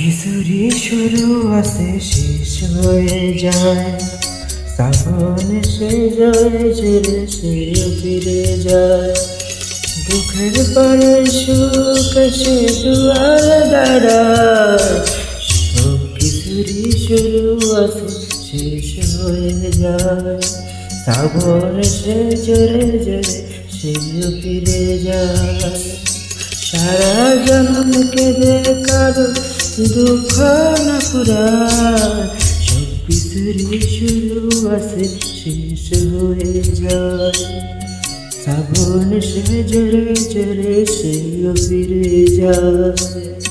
কিছুরই শুরু আছে, শেষ হয়ে যায়। শ্রাবণ সে জয় ছেড়ে সে ফিরে যায়। দুঃখের পরে সুখ সে দুয়ার দাঁড়ায়। সব শুরু আছে, শেষ হয়ে যায়। শ্রাবণ সে জোরে জোরে সে ফিরে যায়। সারা জন্ম কারও দুঃখ না পুরায় সব কিছুরই শুরু আছে শেষ হয়ে যায়। শ্রাবণ সে জরে জরে সেও ফিরে যায়।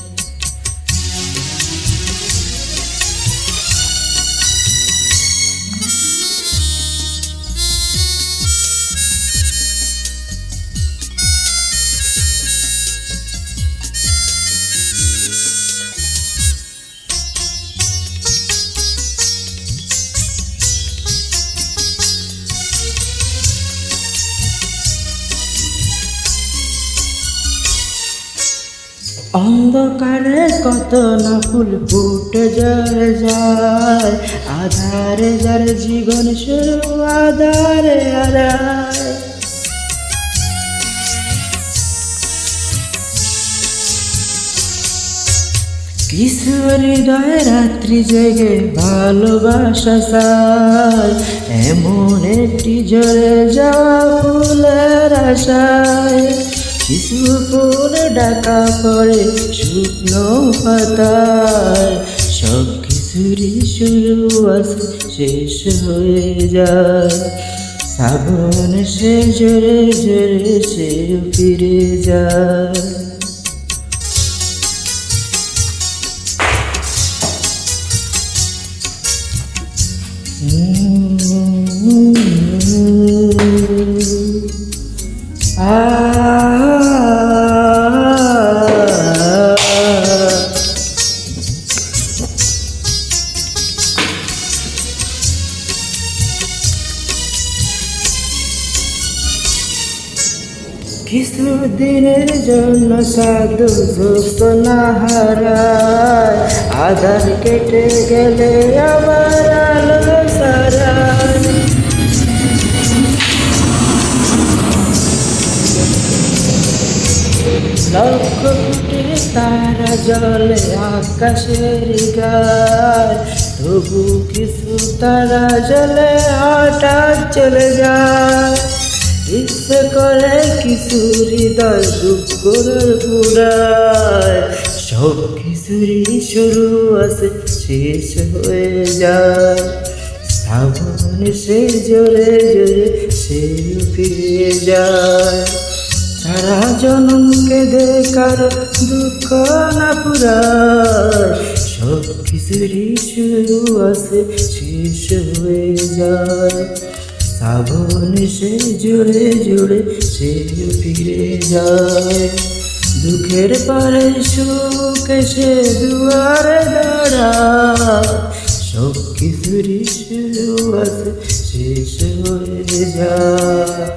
অন্ধকারে কত না ফুল ফুটে জড়ে যায়। আধারে যার জীবন শুরু আধারে আড়ায় কিশোর হৃদয় রাত্রি জেগে ভালোবাসা চায়। এমন একটি জলে যাওয়া ফুলের আশায়। শিশু ফুল ডাকা পড়ে শুকনো পাতায়। সব কিছুরই শুরু আছে শেষ হয়ে যায়। শ্রাবণ সে জোরে জোরে সে ফিরে যায়। Ah কিছু দিনের জন্য সাধু সুস্থ না হারায় আধার কেটে গেলে আবার আলো লক্ষ কোটি তারা জলে আকাশের গায় তবু কিছু তারা জলে হঠাৎ চলে যায়। ইচ্ছে করে কিছু হৃদয় দুঃখর পুরায়। সব কিছুরই শুরু আছে, শেষ হয়ে যায়। শ্রাবণ সে জোরে জোরে সে ফিরে যায়। সারা জনম কেঁদে কারও দুঃখ না পুরায়। সব কিছুরই শুরু আছে, শেষ হয়ে যায়। শ্রাবণ সে জোরে জোরে সে ফিরে যায়। দুঃখের পরে সুখ সে দুয়ারে দাঁড়ায়। সব কিছুরই শুরু শেষ হয়ে যায়।